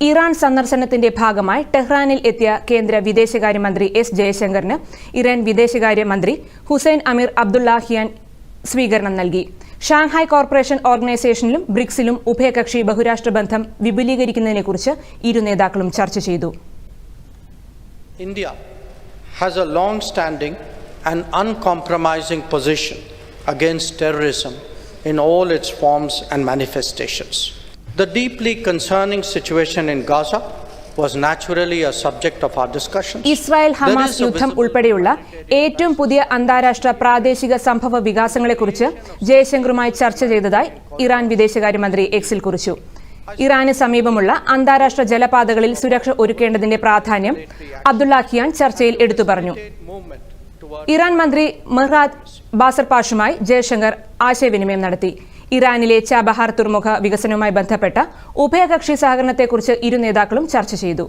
Iran സന്ദർശനത്തിന്റെ ഭാഗമായി ടെഹ്റാനിൽ എത്തിയ കേന്ദ്ര വിദേശകാര്യമന്ത്രി എസ് ജയശങ്കറിന് ഇറാൻ വിദേശകാര്യമന്ത്രി ഹുസൈൻ അമീർ അബ്ദുല്ലാഹിയാൻ സ്വീകരണം നൽകി ഷാങ്ഹായ് കോർപ്പറേഷൻ ഓർഗനൈസേഷനിലും ബ്രിക്സിലും ഉഭയകക്ഷി ബഹുരാഷ്ട്ര ബന്ധം വിപുലീകരിക്കുന്നതിനെക്കുറിച്ച് ഇരു നേതാക്കളും ചർച്ച ചെയ്തു India has a long standing and uncompromising position against terrorism in all its forms and manifestations. The deeply concerning situation in Gaza was naturally a subject of our discussion. Israel Hamas യുദ്ധം ഉൾപ്പെടെയുള്ള ഏറ്റവും പുതിയ അന്താരാഷ്ട്ര പ്രാദേശിക സംഭവ വികാസങ്ങളെക്കുറിച്ച് ജയശങ്കറുമായി ചർച്ച ചെയ്തതായി Iran വിദേശകാര്യമന്ത്രി എക്സിൽ കുറിച്ചു. ഇറാന് സമീപമുള്ള അന്താരാഷ്ട്ര ജലപാതകളിൽ സുരക്ഷ ഒരുക്കേണ്ടതിന്റെ പ്രാധാന്യം അബ്ദുല്ലാഖിയാൻ ചർച്ചയിൽ എടുത്തു പറഞ്ഞു. ഇറാൻ മന്ത്രി മെഹ്റാദ് ബാസർപാഷുമായി ജയശങ്കർ ആശയവിനിമയം നടത്തി. ഇറാനിലെ ചബഹാർ തുറമുഖ വികസനവുമായി ബന്ധപ്പെട്ട ഉഭയകക്ഷി സഹകരണത്തെക്കുറിച്ച് ഇരു നേതാക്കളും ചർച്ച ചെയ്തു